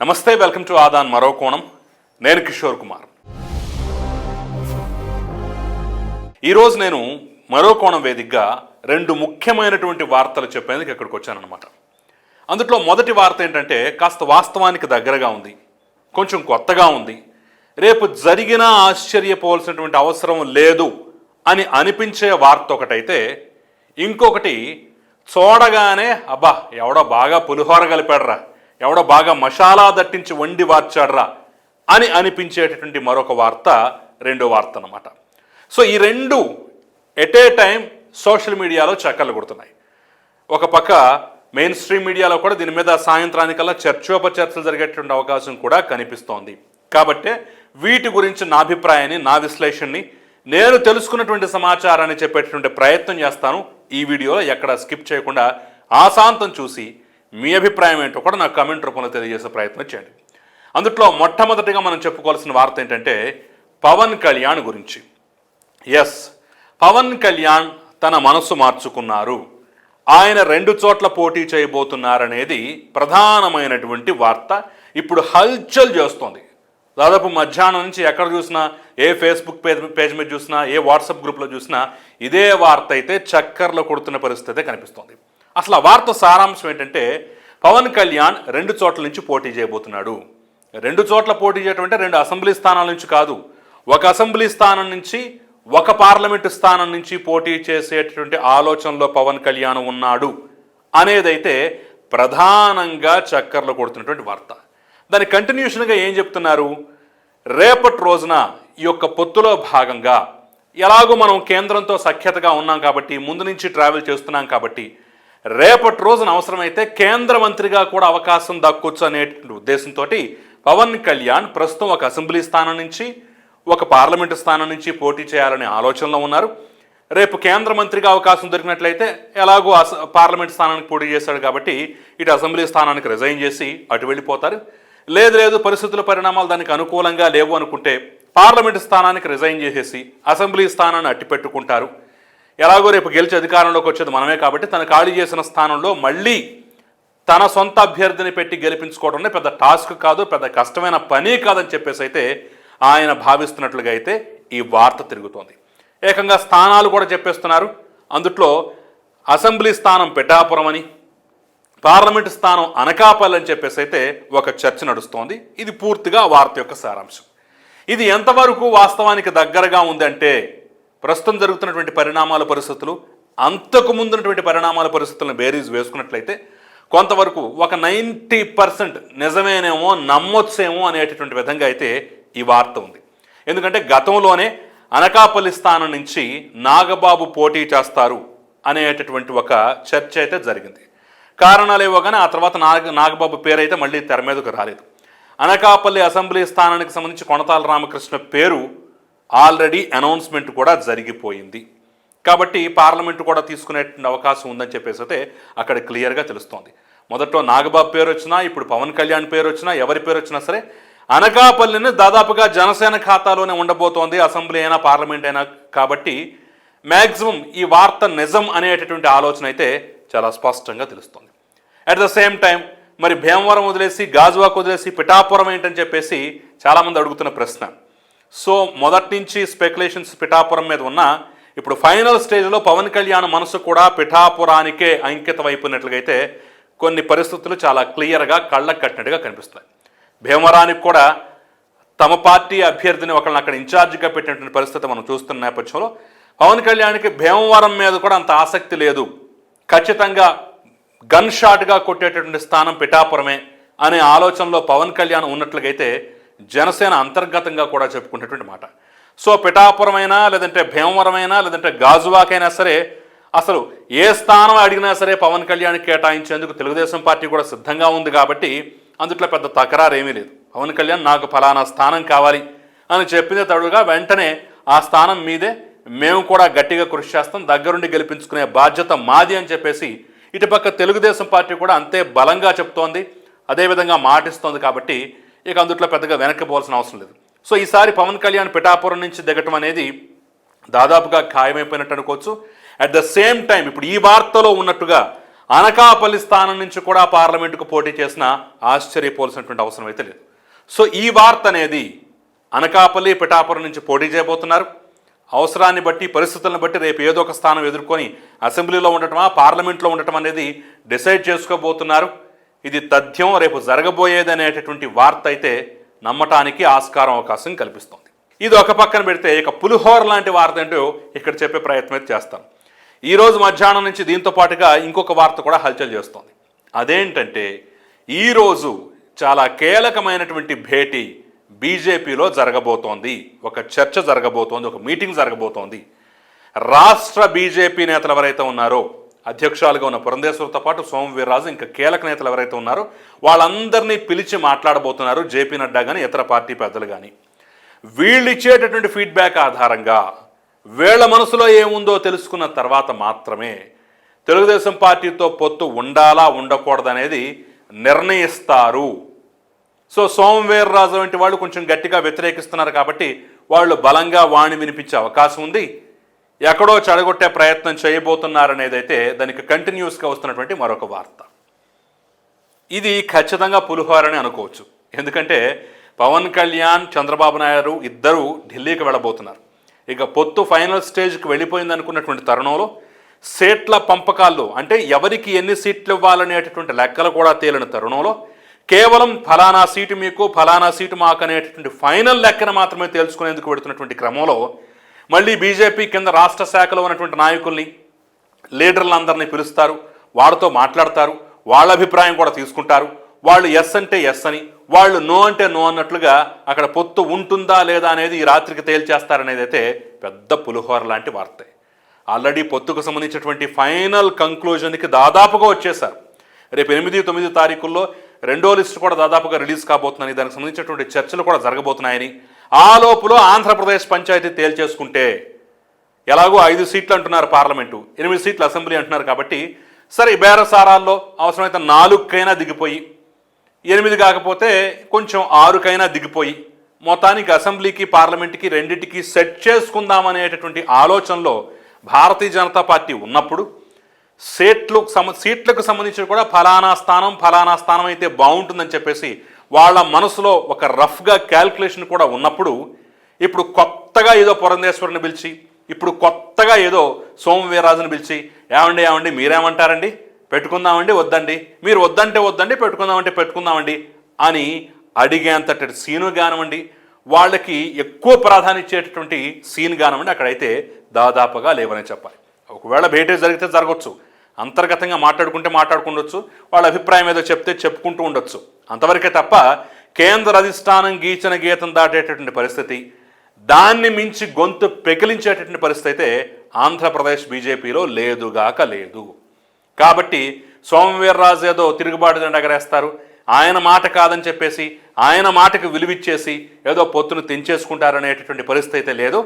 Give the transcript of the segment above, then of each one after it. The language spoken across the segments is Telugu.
నమస్తే వెల్కమ్ టు ఆదాన్ మరో కోణం. నేను కిషోర్ కుమార్. ఈరోజు నేను మరో కోణం వేదికగా రెండు ముఖ్యమైనటువంటి వార్తలు చెప్పేందుకు ఇక్కడికి వచ్చానమాట అందులో మొదటి వార్త ఏంటంటే కాస్త వాస్తవానికి దగ్గరగా ఉంది. కొంచెం కొత్తగా ఉంది. రేపు జరిగినా ఆశ్చర్యపోవాల్సినటువంటి అవసరం లేదు అని అనిపించే వార్త ఒకటైతే ఇంకొకటి చూడగానే అబ్బా ఎవడో బాగా పులిహోర కలిపాడరా. ఎవడో బాగా మసాలా దట్టించి వండి వార్చాడ్రా అని అనిపించేటటువంటి మరొక వార్త రెండో వార్త అనమాట సో ఈ రెండు ఎట్ ఏ టైం సోషల్ మీడియాలో చక్కర్లు కొడుతున్నాయి. ఒక పక్క మెయిన్ స్ట్రీమ్ మీడియాలో కూడా దీని మీద సాయంత్రానికల్లా చర్చోపచర్చలు జరిగేటువంటి అవకాశం కూడా కనిపిస్తోంది. కాబట్టే వీటి గురించి నా అభిప్రాయాన్ని నా విశ్లేషణని నేను తెలుసుకున్నటువంటి సమాచారాన్ని చెప్పేటటువంటి ప్రయత్నం చేస్తాను. ఈ వీడియోలో ఎక్కడ స్కిప్ చేయకుండా ఆశాంతం చూసి మీ అభిప్రాయం ఏంటో కూడా నాకు కమెంట్ రూపంలో తెలియజేసే ప్రయత్నం చేయండి. అందుట్లో మొట్టమొదటిగా మనం చెప్పుకోవాల్సిన వార్త ఏంటంటే పవన్ కళ్యాణ్ గురించి. ఎస్ పవన్ కళ్యాణ్ తన మనస్సు మార్చుకున్నారు. ఆయన రెండు చోట్ల పోటీ చేయబోతున్నారనేది ప్రధానమైనటువంటి వార్త ఇప్పుడు హల్చల్ చేస్తోంది. దాదాపు మధ్యాహ్నం నుంచి ఎక్కడ చూసినా ఏ ఫేస్బుక్ పేజ్ పేజ్ మీద చూసినా ఏ వాట్సాప్ గ్రూప్లో చూసినా ఇదే వార్త అయితే చక్కర్లో కొడుతున్న పరిస్థితి కనిపిస్తోంది. అసలు ఆ వార్త సారాంశం ఏంటంటే పవన్ కళ్యాణ్ రెండు చోట్ల నుంచి పోటీ చేయబోతున్నాడు. రెండు చోట్ల పోటీ చేయటం అంటే రెండు అసెంబ్లీ స్థానాల నుంచి కాదు. ఒక అసెంబ్లీ స్థానం నుంచి ఒక పార్లమెంటు స్థానం నుంచి పోటీ చేసేటటువంటి ఆలోచనలో పవన్ కళ్యాణ్ ఉన్నాడు అనేదైతే ప్రధానంగా చక్కర్లు కొడుతున్నటువంటి వార్త. దాని కంటిన్యూషన్గా ఏం చెప్తున్నారు? రేపటి రోజున ఈ యొక్క పొత్తులో భాగంగా ఎలాగో మనం కేంద్రంతో సఖ్యతగా ఉన్నాం కాబట్టి ముందు నుంచి ట్రావెల్ చేస్తున్నాం కాబట్టి రేపటి రోజున అవసరమైతే కేంద్ర మంత్రిగా కూడా అవకాశం దక్కొచ్చు అనే ఉద్దేశంతో పవన్ కళ్యాణ్ ప్రస్తుతం ఒక అసెంబ్లీ స్థానం నుంచి ఒక పార్లమెంటు స్థానం నుంచి పోటీ చేయాలనే ఆలోచనలో ఉన్నారు. రేపు కేంద్ర మంత్రిగా అవకాశం దొరికినట్లయితే ఎలాగో అస పార్లమెంట్ స్థానానికి పోటీ చేశాడు కాబట్టి ఇటు అసెంబ్లీ స్థానానికి రిజైన్ చేసి అటు వెళ్ళిపోతారు. లేదు లేదు పరిస్థితుల పరిణామాలు దానికి అనుకూలంగా లేవు అనుకుంటే పార్లమెంటు స్థానానికి రిజైన్ చేసేసి అసెంబ్లీ స్థానాన్ని అట్టి పెట్టుకుంటారు ఎలాగో రేపు గెలిచి అధికారంలోకి వచ్చేది మనమే కాబట్టి తను ఖాళీ చేసిన స్థానంలో మళ్ళీ తన సొంత అభ్యర్థిని పెట్టి గెలిపించుకోవడం పెద్ద టాస్క్ కాదు పెద్ద కష్టమైన పని కాదని చెప్పేసి అయితే ఆయన భావిస్తున్నట్లుగా అయితే ఈ వార్త తిరుగుతోంది. ఏకంగా స్థానాలు కూడా చెప్పేస్తున్నారు. అందుట్లో అసెంబ్లీ స్థానం పిఠాపురం అని పార్లమెంటు స్థానం అనకాపల్లి అని చెప్పేసి అయితే ఒక చర్చ నడుస్తోంది. ఇది పూర్తిగా వార్త యొక్క సారాంశం. ఇది ఎంతవరకు వాస్తవానికి దగ్గరగా ఉందంటే ప్రస్తుతం జరుగుతున్నటువంటి పరిణామాల పరిస్థితులు అంతకు ముందున్నటువంటి పరిణామాల పరిస్థితులను బేరీజ్ వేసుకున్నట్లయితే కొంతవరకు ఒక నైంటీ పర్సెంట్ నిజమేనేమో నమ్మొచ్చేమో అనేటటువంటి విధంగా అయితే ఈ వార్త ఉంది. ఎందుకంటే గతంలోనే అనకాపల్లి స్థానం నుంచి నాగబాబు పోటీ చేస్తారు అనేటటువంటి ఒక చర్చ అయితే జరిగింది. కారణాలు ఏవో కానీ ఆ తర్వాత నాగ నాగబాబు పేరు అయితే మళ్ళీ తెర మీదకు రాలేదు. అనకాపల్లి అసెంబ్లీ స్థానానికి సంబంధించి కొనతాల రామకృష్ణ పేరు ఆల్రెడీ అనౌన్స్మెంట్ కూడా జరిగిపోయింది. కాబట్టి పార్లమెంటు కూడా తీసుకునే అవకాశం ఉందని చెప్పేసి అయితే అక్కడ క్లియర్గా తెలుస్తోంది. మొదట్లో నాగబాబు పేరు వచ్చినా ఇప్పుడు పవన్ కళ్యాణ్ పేరు వచ్చినా ఎవరి పేరు వచ్చినా సరే అనకాపల్లిని దాదాపుగా జనసేన ఖాతాలోనే ఉండబోతోంది. అసెంబ్లీ అయినా పార్లమెంట్ అయినా కాబట్టి మ్యాక్సిమం ఈ వార్త నిజం అనేటటువంటి ఆలోచన అయితే చాలా స్పష్టంగా తెలుస్తుంది. అట్ ద సేమ్ టైం మరి భీమవరం వదిలేసి గాజువాకు వదిలేసి పిఠాపురం ఏంటని చెప్పేసి చాలామంది అడుగుతున్న ప్రశ్న. సో మొదటి నుంచి స్పెక్యులేషన్స్ పిఠాపురం మీద ఉన్న ఇప్పుడు ఫైనల్ స్టేజ్లో పవన్ కళ్యాణ్ మనసు కూడా పిఠాపురానికే అంకితం అయిపోయినట్లుగైతే అయితే కొన్ని పరిస్థితులు చాలా క్లియర్గా కళ్ళకు కట్టినట్టుగా కనిపిస్తాయి. భీమవరానికి కూడా తమ పార్టీ అభ్యర్థిని ఒకళ్ళని అక్కడ ఇన్ఛార్జిగా పెట్టినటువంటి పరిస్థితి మనం చూస్తున్న నేపథ్యంలో పవన్ కళ్యాణ్కి భీమవరం మీద కూడా అంత ఆసక్తి లేదు. ఖచ్చితంగా గన్ షాట్గా కొట్టేటటువంటి స్థానం పిఠాపురమే అనే ఆలోచనలో పవన్ కళ్యాణ్ ఉన్నట్లుగైతే జనసేన అంతర్గతంగా కూడా చెప్పుకునేటువంటి మాట. సో పిఠాపురమైనా లేదంటే భీమవరమైనా లేదంటే గాజువాకైనా సరే అసలు ఏ స్థానం అడిగినా సరే పవన్ కళ్యాణ్ కేటాయించేందుకు తెలుగుదేశం పార్టీ కూడా సిద్ధంగా ఉంది కాబట్టి అందుట్లో పెద్ద తకరారు ఏమీ లేదు. పవన్ కళ్యాణ్ నాకు ఫలానా స్థానం కావాలి అని చెప్పిన తడుగా వెంటనే ఆ స్థానం మీదే మేము కూడా గట్టిగా కృషి చేస్తాం దగ్గరుండి గెలిపించుకునే బాధ్యత మాది అని చెప్పేసి ఇటుపక్క తెలుగుదేశం పార్టీ కూడా అంతే బలంగా చెప్తోంది. అదేవిధంగా మాటిస్తోంది కాబట్టి ఇక అందుట్లో పెద్దగా వెనక్కి పోవాల్సిన అవసరం లేదు. సో ఈసారి పవన్ కళ్యాణ్ పిఠాపురం నుంచి దిగటం అనేది దాదాపుగా ఖాయమైపోయినట్టు అనుకోవచ్చు. అట్ ద సేమ్ టైం ఇప్పుడు ఈ వార్తలో ఉన్నట్టుగా అనకాపల్లి స్థానం నుంచి కూడా పార్లమెంటుకు పోటీ చేసిన ఆశ్చర్యపోవాల్సినటువంటి అవసరం అయితే లేదు. సో ఈ వార్త అనేది అనకాపల్లి పిఠాపురం నుంచి పోటీ చేయబోతున్నారు. అవసరాన్ని బట్టి పరిస్థితులను బట్టి రేపు ఏదో ఒక స్థానం ఎదుర్కొని అసెంబ్లీలో ఉండటమా పార్లమెంట్లో ఉండటం అనేది డిసైడ్ చేసుకోబోతున్నారు. ఇది తథ్యం రేపు జరగబోయేది అనేటటువంటి వార్త అయితే నమ్మటానికి ఆస్కారం అవకాశం కల్పిస్తోంది. ఇది ఒక పక్కన పెడితే ఇక పులిహోర లాంటి వార్త ఏంటో ఇక్కడ చెప్పే ప్రయత్నం అయితే చేస్తాను ఈరోజు మధ్యాహ్నం నుంచి దీంతో పాటుగా ఇంకొక వార్త కూడా హల్చల్ చేస్తోంది. అదేంటంటే ఈరోజు చాలా కీలకమైనటువంటి భేటీ బీజేపీలో జరగబోతోంది. ఒక చర్చ జరగబోతోంది ఒక మీటింగ్ జరగబోతోంది. రాష్ట్ర బీజేపీ నేతలు ఎవరైతే ఉన్నారో అధ్యక్షురాలుగా ఉన్న పురంధేశ్వరితో పాటు సోము వీర్రాజు ఇంకా కీలక నేతలు ఎవరైతే ఉన్నారో వాళ్ళందరినీ పిలిచి మాట్లాడబోతున్నారు జేపీ నడ్డా కానీ ఇతర పార్టీ పెద్దలు కానీ వీళ్ళు ఇచ్చేటటువంటి ఫీడ్బ్యాక్ ఆధారంగా వీళ్ళ మనసులో ఏముందో తెలుసుకున్న తర్వాత మాత్రమే తెలుగుదేశం పార్టీతో పొత్తు ఉండాలా ఉండకూడదనేది నిర్ణయిస్తారు. సో సోమవీర్రాజు వంటి వాళ్ళు కొంచెం గట్టిగా వ్యతిరేకిస్తున్నారు కాబట్టి వాళ్ళు బలంగా వాణి వినిపించే అవకాశం ఉంది. ఎక్కడో చెడగొట్టే ప్రయత్నం చేయబోతున్నారనేది అయితే దానికి కంటిన్యూస్గా వస్తున్నటువంటి మరొక వార్త. ఇది ఖచ్చితంగా పులిహోరని అనుకోవచ్చు. ఎందుకంటే పవన్ కళ్యాణ్ చంద్రబాబు నాయుడు ఇద్దరు ఢిల్లీకి వెళ్ళబోతున్నారు. ఇక పొత్తు ఫైనల్ స్టేజ్కి వెళ్ళిపోయింది అనుకున్నటువంటి తరుణంలో సీట్ల పంపకాల్లో అంటే ఎవరికి ఎన్ని సీట్లు ఇవ్వాలనేటటువంటి లెక్కలు కూడా తేలిన తరుణంలో కేవలం ఫలానా సీటు మీకు ఫలానా సీటు మాకు అనేటటువంటి ఫైనల్ లెక్కను మాత్రమే తేల్చుకునేందుకు పెడుతున్నటువంటి క్రమంలో మళ్ళీ బీజేపీ కింద రాష్ట్ర శాఖలో ఉన్నటువంటి నాయకుల్ని లీడర్లందరినీ పిలుస్తారు. వాళ్ళతో మాట్లాడతారు. వాళ్ళ అభిప్రాయం కూడా తీసుకుంటారు. వాళ్ళు ఎస్ అంటే ఎస్ అని వాళ్ళు నో అంటే నో అన్నట్లుగా అక్కడ పొత్తు ఉంటుందా లేదా అనేది ఈ రాత్రికి తేల్చేస్తారనేది అయితే పెద్ద పులిహోర లాంటి వార్తే. ఆల్రెడీ పొత్తుకు సంబంధించినటువంటి ఫైనల్ కంక్లూజన్కి దాదాపుగా వచ్చేసారు రేపు ఎనిమిది తొమ్మిది తారీఖుల్లో రెండో లిస్టు కూడా దాదాపుగా రిలీజ్ కాబోతుందని దానికి సంబంధించినటువంటి చర్చలు కూడా జరగబోతున్నాయని ఆ లోపులో ఆంధ్రప్రదేశ్ పంచాయతీ తేల్చేసుకుంటే ఎలాగో ఐదు సీట్లు అంటున్నారు పార్లమెంటు ఎనిమిది సీట్లు అసెంబ్లీ అంటున్నారు కాబట్టి సరే బేరసారాల్లో అవసరమైతే నాలుగుకైనా దిగిపోయి ఎనిమిది కాకపోతే కొంచెం ఆరుకైనా దిగిపోయి మొత్తానికి అసెంబ్లీకి పార్లమెంట్కి రెండింటికి సెట్ చేసుకుందామనేటటువంటి ఆలోచనలో భారతీయ జనతా పార్టీ ఉన్నప్పుడు సీట్లు సమ సీట్లకు సంబంధించి కూడా ఫలానా స్థానం ఫలానా స్థానం అయితే బాగుంటుందని చెప్పేసి వాళ్ళ మనసులో ఒక రఫ్గా క్యాల్కులేషన్ కూడా ఉన్నప్పుడు ఇప్పుడు కొత్తగా ఏదో పురంధేశ్వరుని పిలిచి ఇప్పుడు కొత్తగా ఏదో సోమవీరాజుని పిలిచి ఏమండి ఏమండి మీరేమంటారండి? పెట్టుకుందామండి వద్దండి? మీరు వద్దంటే వద్దండి పెట్టుకుందామంటే పెట్టుకుందామండి? అని అడిగేంతటి సీను గానమండి వాళ్ళకి ఎక్కువ ప్రాధాన్యత ఇచ్చేటటువంటి సీన్ కానివ్వండి అక్కడైతే దాదాపుగా లేవని చెప్పాలి. ఒకవేళ భేటీ జరిగితే జరగవచ్చు అంతర్గతంగా మాట్లాడుకుంటే మాట్లాడుకుండొచ్చు వాళ్ళ అభిప్రాయం ఏదో చెప్తే చెప్పుకుంటూ ఉండొచ్చు. అంతవరకే తప్ప కేంద్ర అధిష్టానం గీచిన గీతం దాటేటటువంటి పరిస్థితి దాన్ని మించి గొంతు పెకిలించేటటువంటి పరిస్థితి అయితే ఆంధ్రప్రదేశ్ బీజేపీలో లేదుగాక లేదు. కాబట్టి సోమవీర్రాజు ఏదో తిరుగుబాటు జెండా ఎగరేస్తారు ఆయన మాట కాదని చెప్పేసి ఆయన మాటకు విలువిచ్చేసి ఏదో పొత్తును తెంచేసుకుంటారనేటటువంటి పరిస్థితి అయితే లేదు.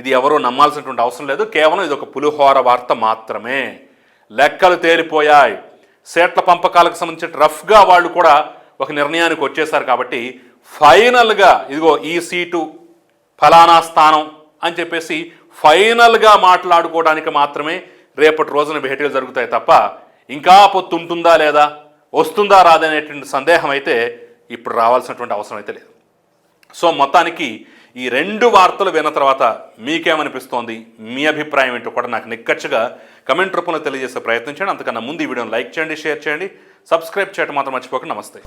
ఇది ఎవరూ నమ్మాల్సినటువంటి అవసరం లేదు కేవలం ఇది ఒక పులిహోర వార్త మాత్రమే. లెక్కలు తేలిపోయాయి. సీట్ల పంపకాలకు సంబంధించి రఫ్గా వాళ్ళు కూడా ఒక నిర్ణయానికి వచ్చేసారు కాబట్టి ఫైనల్గా ఇదిగో ఈ సీటు ఫలానా స్థానం అని చెప్పేసి ఫైనల్గా మాట్లాడుకోవడానికి మాత్రమే రేపటి రోజున భేటీలు జరుగుతాయి తప్ప ఇంకా పొత్తు ఉంటుందా లేదా వస్తుందా రాదనేటువంటి సందేహం అయితే ఇప్పుడు రావాల్సినటువంటి అవసరం అయితే లేదు. సో మొత్తానికి ఈ రెండు వార్తలు విన్న తర్వాత మీకేమనిపిస్తోంది? మీ అభిప్రాయం ఏంటో కూడా నాకు నిక్కచ్చగా కమెంట్ రూపంలో తెలియజేసే ప్రయత్నం చేయండి. అంతకన్నా ముందు ఈ వీడియోని లైక్ చేయండి షేర్ చేయండి సబ్స్క్రైబ్ చేయడం మాత్రం మర్చిపోకండి. నమస్తే.